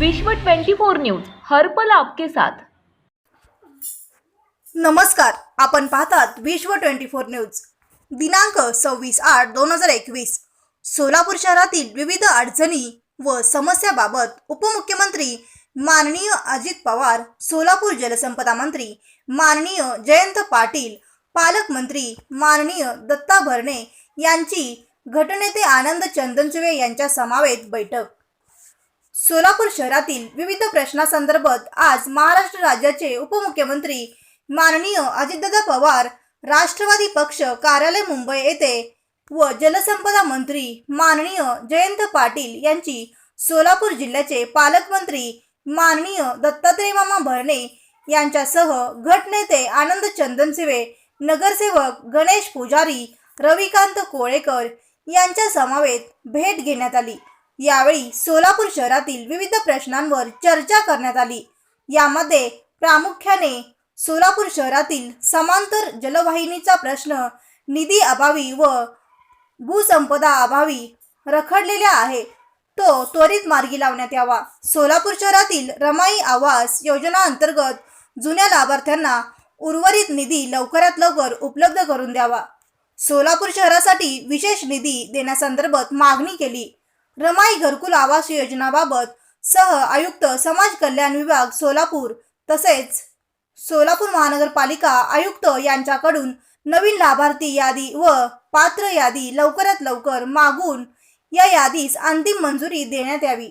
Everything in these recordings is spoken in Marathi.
विश्व 24 न्यूज हरपल आपके साथ. नमस्कार आपण पाहतात विश्व ट्वेंटी फोर न्यूज. दिनांक सव्वीस आठ दोन हजार एकवीस. सोलापूर शहरातील विविध अडचणी व समस्याबाबत उपमुख्यमंत्री माननीय अजित पवार सोलापूर जलसंपदा मंत्री माननीय जयंत पाटील पालकमंत्री माननीय दत्ता भरणे यांची घटनेते आनंद चंदनचुवे यांच्या समावेत बैठक. सोलापूर शहरातील विविध प्रश्नासंदर्भात आज महाराष्ट्र राज्याचे उपमुख्यमंत्री माननीय अजितदादा पवार राष्ट्रवादी पक्ष कार्यालय मुंबई येथे व जलसंपदा मंत्री माननीय जयंत पाटील यांची सोलापूर जिल्ह्याचे पालकमंत्री माननीय दत्तात्रय मामा भरणे यांच्यासह गटनेते आनंद चंदनसिवे नगरसेवक गणेश पुजारी रविकांत कोळेकर यांच्या समावेत भेट घेण्यात आली. यावेळी सोलापूर शहरातील विविध प्रश्नांवर चर्चा करण्यात आली. यामध्ये प्रामुख्याने सोलापूर शहरातील समांतर जलवाहिनीचा प्रश्न निधी अभावी व भूसंपदा अभावी रखडलेला आहे. तो त्वरित मार्गी लावण्यात यावा. सोलापूर शहरातील रमाई आवास योजना अंतर्गत जुन्या लाभार्थ्यांना उर्वरित निधी लवकरात लवकर उपलब्ध करून द्यावा. सोलापूर शहरासाठी विशेष निधी देण्यासंदर्भात मागणी केली. रमाई घरकुल आवास योजनाबाबत सह आयुक्त समाज कल्याण विभाग सोलापूर तसेच सोलापूर महानगरपालिका आयुक्त यांच्याकडून नवीन लाभार्थी यादी व पात्र यादी लवकरात लवकर मागून या यादीस अंतिम मंजुरी देण्यात यावी.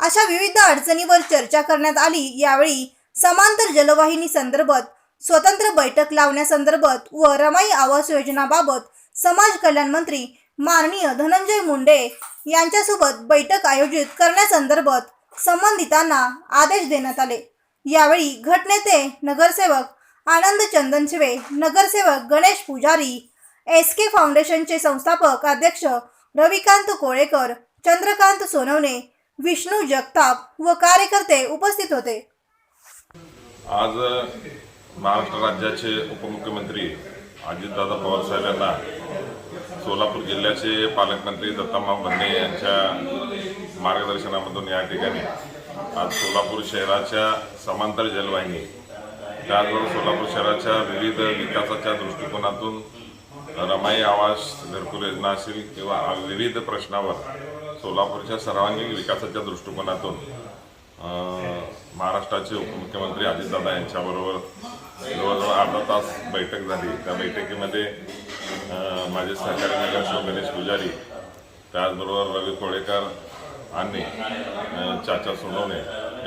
अशा विविध अडचणीवर चर्चा करण्यात आली. यावेळी समांतर जलवाहिनी संदर्भात स्वतंत्र बैठक लावण्यासंदर्भात व रमाई आवास योजनाबाबत समाज कल्याण मंत्री माननीय धनंजय मुंडे यांच्यासोबत बैठक आयोजित करण्यासंदर्भात संबंधितांना आदेश देण्यात आले. यावेळी घटनेते नगरसेवक आनंद चंदनशिवे नगरसेवक गणेश पुजारी एस के फाउंडेशनचे संस्थापक अध्यक्ष रविकांत कोळेकर चंद्रकांत सोनवणे विष्णू जगताप व कार्यकर्ते उपस्थित होते. आज महाराष्ट्र राज्याचे उपमुख्यमंत्री अजितदादा पवार साहेब यांना सोलापूर जिल्ह्याचे पालकमंत्री दत्तामा भंडे यांच्या मार्गदर्शनामधून या ठिकाणी आज सोलापूर शहराच्या समांतर जलवाहिनी त्याचबरोबर सोलापूर शहराच्या विविध विकासाच्या दृष्टिकोनातून रमाई आवास घरकुल योजना असेल किंवा विविध प्रश्नावर सोलापूरच्या सर्वांगीण विकासाच्या दृष्टिकोनातून महाराष्ट्राचे उपमुख्यमंत्री अजितदादा यांच्याबरोबर जवळजवळ अर्धा तास बैठक झाली. त्या बैठकीमध्ये माझे सहकारी नगरसेवक गणेश पुजारी त्याचबरोबर रवी कोळेकर आणि चाचा सोनवणे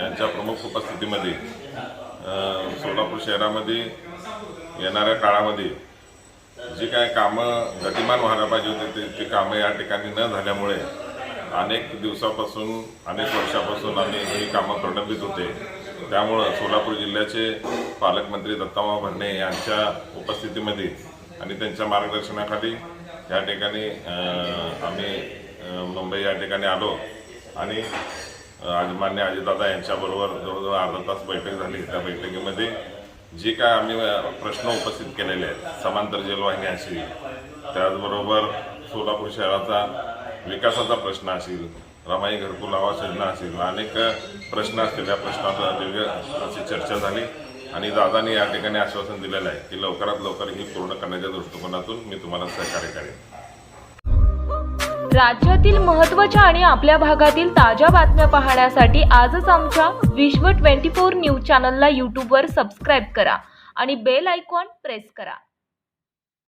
यांच्या प्रमुख उपस्थितीमध्ये सोलापूर शहरामध्ये येणाऱ्या काळामध्ये जी काय कामं गतिमान व्हायला पाहिजे होती ती ती कामं या ठिकाणी न झाल्यामुळे अनेक दिवसापासून अनेक वर्षापासून आम्ही ही कामं प्रलंबित होते. त्यामुळं सोलापूर जिल्ह्याचे पालकमंत्री दत्तामा भरणे यांच्या उपस्थितीमध्ये आणि त्यांच्या मार्गदर्शनाखाली या ठिकाणी आम्ही मुंबई या ठिकाणी आलो. आणि अं, आज मान्य अजितदादा यांच्याबरोबर जवळजवळ अर्धा तास बैठक झाली. त्या बैठकीमध्ये जे काय आम्ही प्रश्न उपस्थित केलेले आहेत समांतर जलवाहिनी असेल त्याचबरोबर सोलापूर शहराचा विकासाचा प्रश्न असेल रमाई घरकुल आवास योजना असेल अनेक प्रश्न असतील. त्या प्रश्नावर दीर्घ अशी चर्चा झाली. आणि दादानी या ठिकाणी आश्वासन दिलेलं आहे की लवकरात लवकर ही पूर्ण करण्याच्या दृष्टिकोनातून मी तुम्हाला सहकार्य करेन. राज्यातील महत्त्वाच्या आणि आपल्या भागातील ताज्या बातम्या पाहण्यासाठी आजच आमच्या विश्व 24 न्यूज चॅनलला यूट्यूबवर सबस्क्राईब करा आणि बेल आयकॉन प्रेस करा.